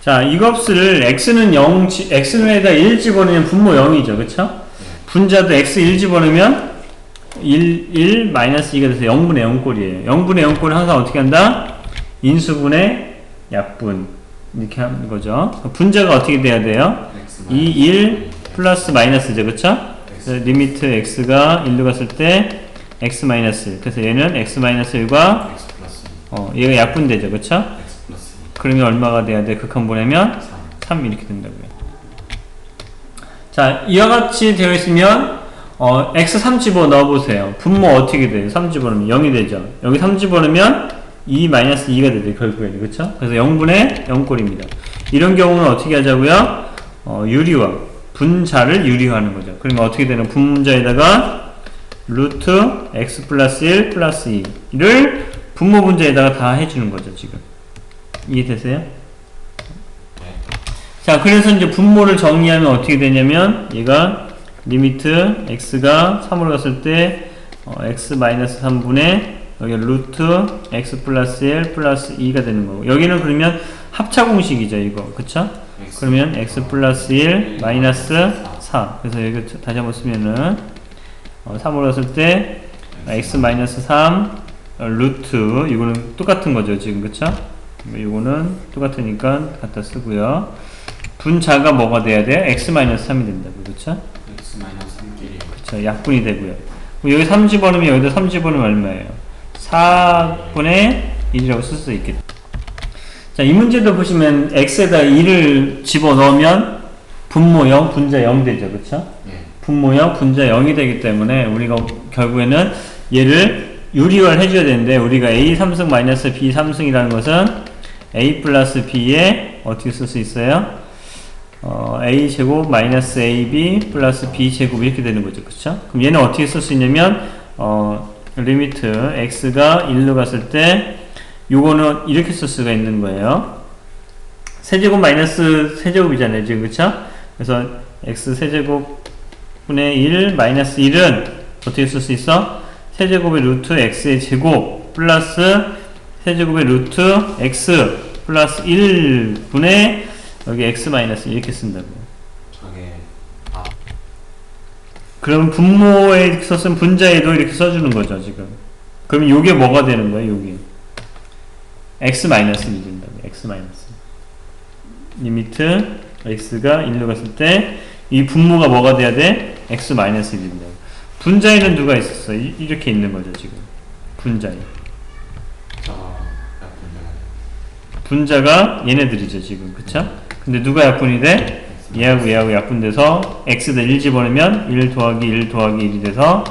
자, 이 값을 x는 0, 지- x에다 1 집어넣으면 분모 0이죠. 그쵸? 분자도 x 1 집어넣으면 1, 1 마이너스 2가 돼서 0분의 0꼴이에요. 0분의 0꼴을 항상 어떻게 한다? 인수분의 약분. 이렇게 하는 거죠. 분자가 어떻게 돼야 돼요? 2, 1 플러스 마이너스죠. 그쵸? 리미트 x가 1로 갔을 때 x 마이너스. 그래서 얘는 x 마이너스 1과 x 플러스 어, 얘가 약분되죠. 그쵸? 그러면 얼마가 돼야 돼? 극한 보내면 3 3 이렇게 된다고요. 자, 이와 같이 되어 있으면 어, x 3 집어 넣어 보세요. 분모 어떻게 돼요? 3 집어넣으면 0이 되죠. 여기 3 집어넣으면 2 마이너스 2가 되죠. 결국에는 그렇죠? 그래서 0분의 0꼴입니다. 이런 경우는 어떻게 하자고요? 어, 유리화 분자를 유리화하는 거죠. 그러면 어떻게 되는 분자에다가 루트 x 플러스 1 플러스 2를 분모 분자에다가 다 해주는 거죠. 지금 이해되세요? 자, 그래서 이제 분모를 정리하면 어떻게 되냐면 얘가 리미트 x가 3으로 갔을 때 어, x 마이너스 3분의 여기 루트 x 플러스 1 플러스 2가 되는 거고 여기는 그러면 합차 공식이죠 이거 그쵸? x 그러면 x 플러스 1 마이너스 4 그래서 여기 다시 한번 쓰면은 어, 3으로 갔을 때 아, x 마이너스 3 어, 루트 이거는 똑같은 거죠 지금 그쵸? 이거는 똑같으니까 갖다 쓰고요 분자가 뭐가 돼야 돼요? x 마이너스 3이 된다고 그쵸? x 마이너스 3끼리 그쵸 약분이 되고요 여기 3 집어넣으면 여기다 3 집어넣으면 얼마예요? 4분의 1이라고 쓸 수 있겠죠 자이 문제도 보시면 x에다 2를 집어넣으면 분모 0, 분자 0 되죠? 예 분모 0, 분자 0이 되기 때문에 우리가 결국에는 얘를 유리화를 해줘야 되는데 우리가 a 3승 마이너스 b 3승이라는 것은 a 플러스 b에 어떻게 쓸 수 있어요? 어, a 제곱 마이너스 ab 플러스 b 제곱 이렇게 되는 거죠 그쵸? 그럼 얘는 어떻게 쓸 수 있냐면 어, 리미트 x가 1로 갔을 때 요거는 이렇게 쓸 수가 있는 거예요 세제곱 마이너스 세제곱이잖아요 지금 그쵸? 그래서 x 세제곱 분의 1 마이너스 1은 어떻게 쓸 수 있어? 세제곱의 루트 x의 제곱 플러스 세제곱의 루트 x 플러스 1분의 여기 x 마이너스 이렇게 쓴다고. 저게 아. 그럼 분모에 썼으면 분자에도 이렇게 써주는 거죠 지금. 그럼 요게 뭐가 되는 거예요 여기 x 마이너스이 된다고 x 마이너스. 리미트 x가 1로 갔을 때 이 분모가 뭐가 돼야 돼? x 마이너스 1이 된다고 분자에는 누가 있었어? 이, 이렇게 있는 거죠 지금 분자에 분자가 얘네들이죠 지금 그쵸? 근데 누가 약분이 돼? 얘하고 얘하고 약분돼서 x에다 1 집어넣으면 1 더하기 1 더하기 1이 돼서